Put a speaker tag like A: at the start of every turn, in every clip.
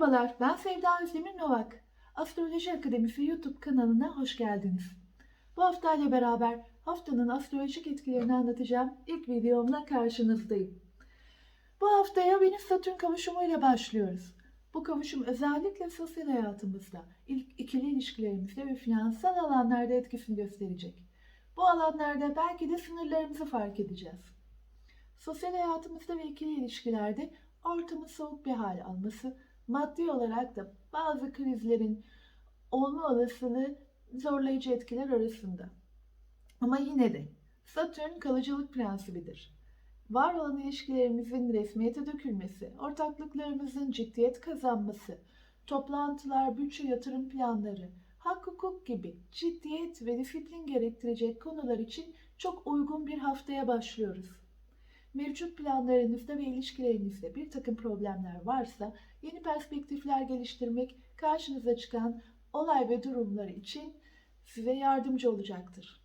A: Merhabalar, ben Sevda Özdemir Novak. Astroloji Akademisi YouTube kanalına hoş geldiniz. Bu haftayla beraber haftanın astrolojik etkilerini anlatacağım ilk videomla karşınızdayım. Bu haftaya Venüs-Satürn kavuşumuyla başlıyoruz. Bu kavuşum özellikle sosyal hayatımızda, ilk ikili ilişkilerimizde ve finansal alanlarda etkisini gösterecek. Bu alanlarda belki de sınırlarımızı fark edeceğiz. Sosyal hayatımızda ve ikili ilişkilerde ortamın soğuk bir hal alması, maddi olarak da bazı krizlerin olma olasılığı zorlayıcı etkiler arasında. Ama yine de Satürn kalıcılık prensibidir. Var olan ilişkilerimizin resmiyete dökülmesi, ortaklıklarımızın ciddiyet kazanması, toplantılar, bütçe yatırım planları, hak hukuk gibi ciddiyet ve disiplin gerektirecek konular için çok uygun bir haftaya başlıyoruz. Mevcut planlarınızda ve ilişkilerinizde bir takım problemler varsa yeni perspektifler geliştirmek karşınıza çıkan olay ve durumlar için size yardımcı olacaktır.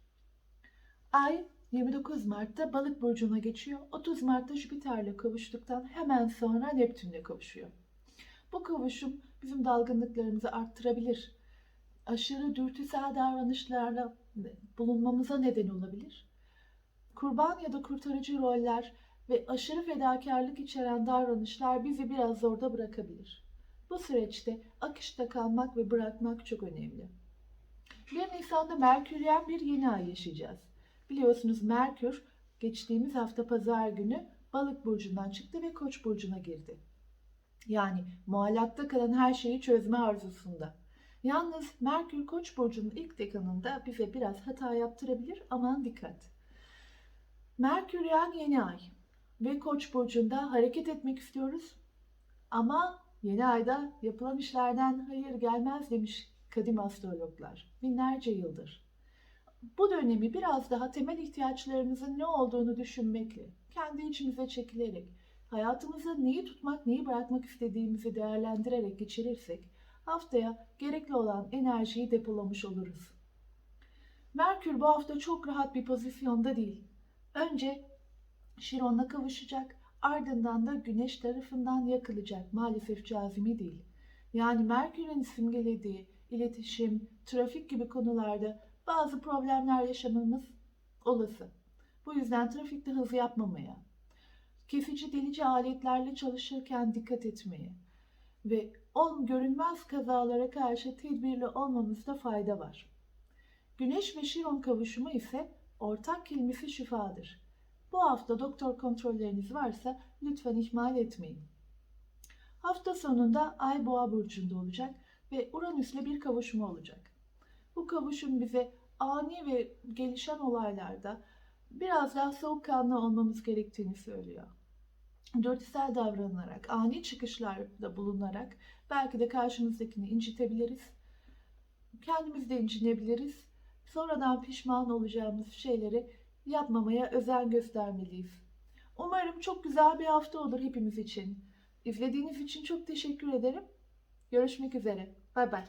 A: Ay 29 Mart'ta Balık burcuna geçiyor. 30 Mart'ta Jüpiter'le kavuştuktan hemen sonra Neptün'le kavuşuyor. Bu kavuşum bizim dalgınlıklarımızı arttırabilir. Aşırı dürtüsel davranışlarla bulunmamıza neden olabilir. Kurban ya da kurtarıcı roller ve aşırı fedakarlık içeren davranışlar bizi biraz zorda bırakabilir. Bu süreçte akışta kalmak ve bırakmak çok önemli. 1 Nisan'da Merküryen bir yeni ay yaşayacağız. Biliyorsunuz Merkür geçtiğimiz hafta pazar günü Balık burcundan çıktı ve Koç burcuna girdi. Yani muallakta kalan her şeyi çözme arzusunda. Yalnız Merkür Koç burcunun ilk dekanında bize biraz hata yaptırabilir. Aman dikkat. Merküryen yeni ay ve Koç burcunda hareket etmek istiyoruz. Ama yeni ayda yapılan işlerden hayır gelmez demiş kadim astrologlar binlerce yıldır. Bu dönemi biraz daha temel ihtiyaçlarımızın ne olduğunu düşünmekle, kendi içimize çekilerek, hayatımızda neyi tutmak, neyi bırakmak istediğimizi değerlendirerek geçirirsek haftaya gerekli olan enerjiyi depolamış oluruz. Merkür bu hafta çok rahat bir pozisyonda değil. Önce Şiron'la kavuşacak, ardından da Güneş tarafından yakılacak. Maalesef cazimi değil. Yani Merkür'ün simgelediği iletişim, trafik gibi konularda bazı problemler yaşamamız olası. Bu yüzden trafikte hız yapmamaya, kesici delici aletlerle çalışırken dikkat etmeye ve on görünmez kazalara karşı tedbirli olmamızda fayda var. Güneş ve Şiron kavuşumu ise ortak kelimesi şifadır. Bu hafta doktor kontrolleriniz varsa lütfen ihmal etmeyin. Hafta sonunda Ay Boğa burcunda olacak ve Uranüs'le bir kavuşma olacak. Bu kavuşum bize ani ve gelişen olaylarda biraz daha soğukkanlı olmamız gerektiğini söylüyor. Dürtüsel davranarak, ani çıkışlarda bulunarak belki de karşımızdakini incitebiliriz. Kendimiz de incinebiliriz. Sonradan pişman olacağımız şeyleri yapmamaya özen göstermeliyiz. Umarım çok güzel bir hafta olur hepimiz için. İzlediğiniz için çok teşekkür ederim. Görüşmek üzere. Bay bay.